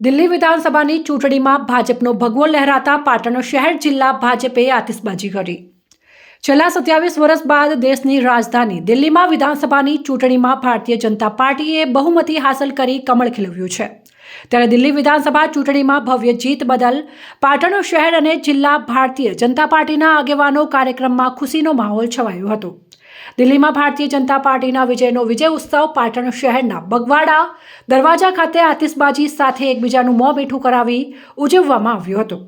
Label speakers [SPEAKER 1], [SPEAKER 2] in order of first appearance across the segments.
[SPEAKER 1] દિલ્હી વિધાનસભાની ચૂંટણીમાં ભાજપનો ભગવો લહેરાતા પાટણ શહેર જિલ્લા ભાજપે આતિશબાજી કરી. છેલ્લા સત્યાવીસ વર્ષ બાદ દેશની રાજધાની દિલ્હીમાં વિધાનસભાની ચૂંટણીમાં ભારતીય જનતા પાર્ટીએ બહુમતી હાંસલ કરી કમળ ખીલવ્યું છે. ત્યારે દિલ્હી વિધાનસભા ચૂંટણીમાં ભવ્ય જીત બદલ પાટણ શહેર અને જિલ્લા ભારતીય જનતા પાર્ટીના આગેવાનો કાર્યક્રમમાં ખુશીનો માહોલ છવાયો હતો. દિલ્હીમાં ભારતીય જનતા પાર્ટીના વિજયનો વિજય ઉત્સવ પાટણ શહેરના બગવાડા દરવાજા ખાતે આતિશબાજી સાથે એકબીજાનું મોં મીઠું કરાવી ઉજવવામાં આવ્યો હતો.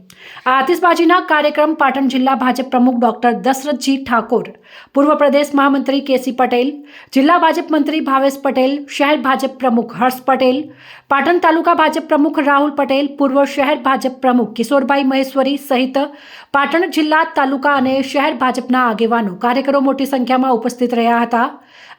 [SPEAKER 1] આ આતિશબાજીના કાર્યક્રમ પાટણ જિલ્લા ભાજપ પ્રમુખ ડોક્ટર દશરથજી ઠાકોર, પૂર્વ પ્રદેશ મહામંત્રી કેસી પટેલ, જિલ્લા ભાજપ મંત્રી ભાવેશ પટેલ, શહેર ભાજપ પ્રમુખ હર્ષ પટેલ, પાટણ તાલુકા ભાજપ પ્રમુખ રાહુલ પટેલ, પૂર્વ શહેર ભાજપ પ્રમુખ કિશોરભાઈ મહેશ્વરી સહિત પાટણ જિલ્લા તાલુકા અને શહેર ભાજપના આગેવાનો કાર્યકરો મોટી સંખ્યામાં ઉપસ્થિત રહ્યા હતા.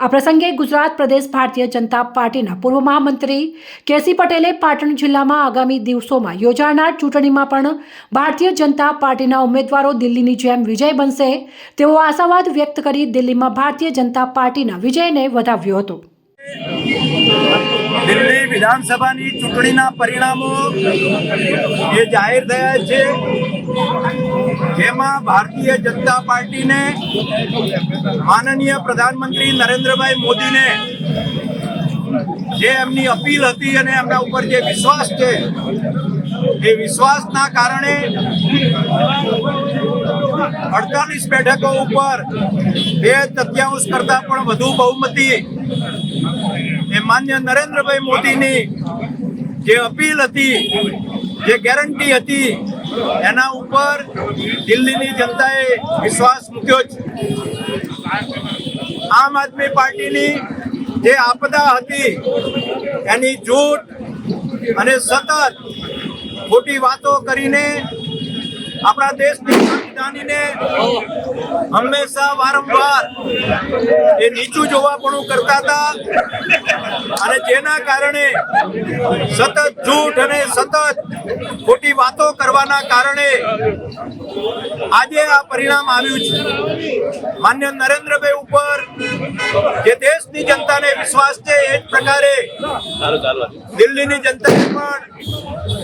[SPEAKER 1] આ પ્રસંગે ગુજરાત પ્રદેશ ભારતીય જનતા પાર્ટીના પૂર્વ મહામંત્રી કેસી પટેલે પાટણ જિલ્લામાં આગામી દિવસોમાં યોજાનાર ચૂંટણીમાં પણ ભારતીય જનતા પાર્ટીના ઉમેદવારો દિલ્હીની જેમ વિજય બનશે તેવો આશાવાદ વ્યક્ત કરી દિલ્હીમાં ભારતીય જનતા પાર્ટીના વિજયને વધાવ્યો હતો.
[SPEAKER 2] દિલ્હી વિધાનસભાની ચૂંટણીના પરિણામો જે જાહેર થયા છે. જેમાં ભારતીય જનતા પાર્ટીને માનનીય પ્રધાનમંત્રી નરેન્દ્રભાઈ મોદીને જે એમની અપીલ હતી અને એમના ઉપર જે વિશ્વાસ છે, એ વિશ્વાસના કારણે અડતાલીસ બેઠકો ઉપર બે તૃતીયાંશ કરતા પણ વધુ બહુમતી માન્ય નરેન્દ્રભાઈ મોદીની જે અપીલ હતી, જે ગેરંટી હતી, એના ઉપર દિલ્હીની જનતાએ વિશ્વાસ મૂક્યો છે. આમ આદમી પાર્ટીની જે આપદા હતી, એની જૂઠ અને સતત ખોટી વાતો કરીને આપણા દેશની સંવિધાનીને હંમેશા વારંવાર એ નીચું જોવાપણું કરતા હતા. અને જેના કારણે સતત જૂઠ અને સતત ખોટી વાતો કરવાના કારણે આજે આ પરિણામ આવ્યું છે. માન્ય નરેન્દ્રભાઈ ઉપર જે દેશની જનતાને વિશ્વાસ છે, એ જ પ્રકારે દિલ્હીની જનતાએ પણ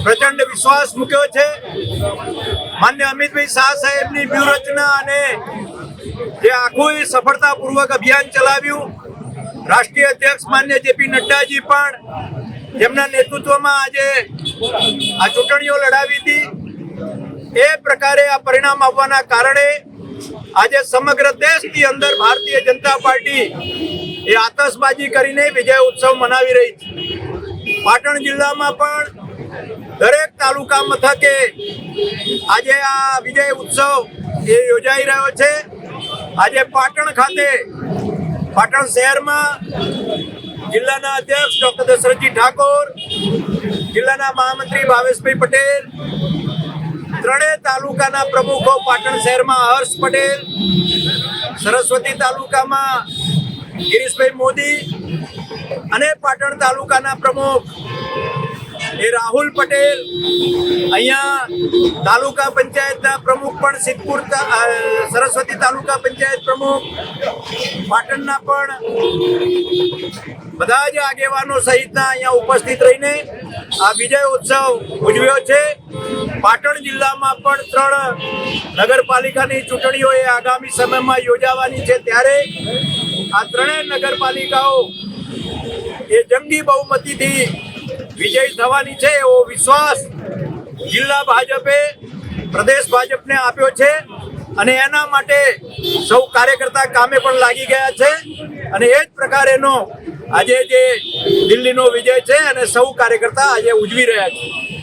[SPEAKER 2] પ્રચંડ વિશ્વાસ મૂક્યો છે. માન્ય અમિતભાઈ શાહ સાહેબની વ્યૂહરચના અને જે આખું સફળતાપૂર્વક અભિયાન ચલાવ્યું. રાષ્ટ્રીય અધ્યક્ષ માન્ય જેપી નડ્ડાજી પણ જેમના નેતૃત્વમાં આજે આ ચૂંટણીઓ લડાવી હતી. એ પ્રકારે આ પરિણામ આવવાના કારણે આજે સમગ્ર દેશની અંદર ભારતીય જનતા પાર્ટી એ આતશબાજી કરીને વિજય ઉત્સવ મનાવી રહી છે. પાટણ જિલ્લામાં પણ દરેક તાલુકા મથકે આજે આ વિજય ઉત્સવ એ યોજાઈ રહ્યો છે. આજે પાટણ ખાતે, પાટણ શહેરમાં જિલ્લાના અધ્યક્ષ ડોક્ટર દશરથજી ઠાકોર, જિલ્લાના મહામંત્રી ભાવેશભાઈ પટેલ, ત્રણેય તાલુકાના પ્રમુખો પાટણ શહેરમાં હર્ષ પટેલ, સરસ્વતી તાલુકામાં ગિરીશભાઈ મોદી અને પાટણ તાલુકાના પ્રમુખ એ રાહુલ પટેલ અહીંયા તાલુકા પંચાયતના પ્રમુખ પણ સિદ્ધપુર સરસ્વતી તાલુકા પંચાયત પ્રમુખ, પાટણના પણ બધા જ આગેવાનો સહિતના અહીંયા ઉપસ્થિત રહીને આ વિજય ઉત્સવ ઉજવ્યો છે. પાટણ જિલ્લામાં પણ ત્રણ નગરપાલિકાની ચૂંટણીઓ એ આગામી સમયમાં યોજાવાની છે. ત્યારે આ ત્રણેય નગરપાલિકાઓ એ જંગી બહુમતીથી વિજય થવાની છે એવો વિશ્વાસ જિલ્લા ભાજપે, પ્રદેશ ભાજપને આપ્યો છે. અને એના માટે સૌ કાર્યકર્તા કામે પણ લાગી ગયા છે. અને એ જ પ્રકારેનો આજે જે દિલ્હીનો વિજય છે અને સૌ કાર્યકર્તા આજે ઉજવી રહ્યા છે.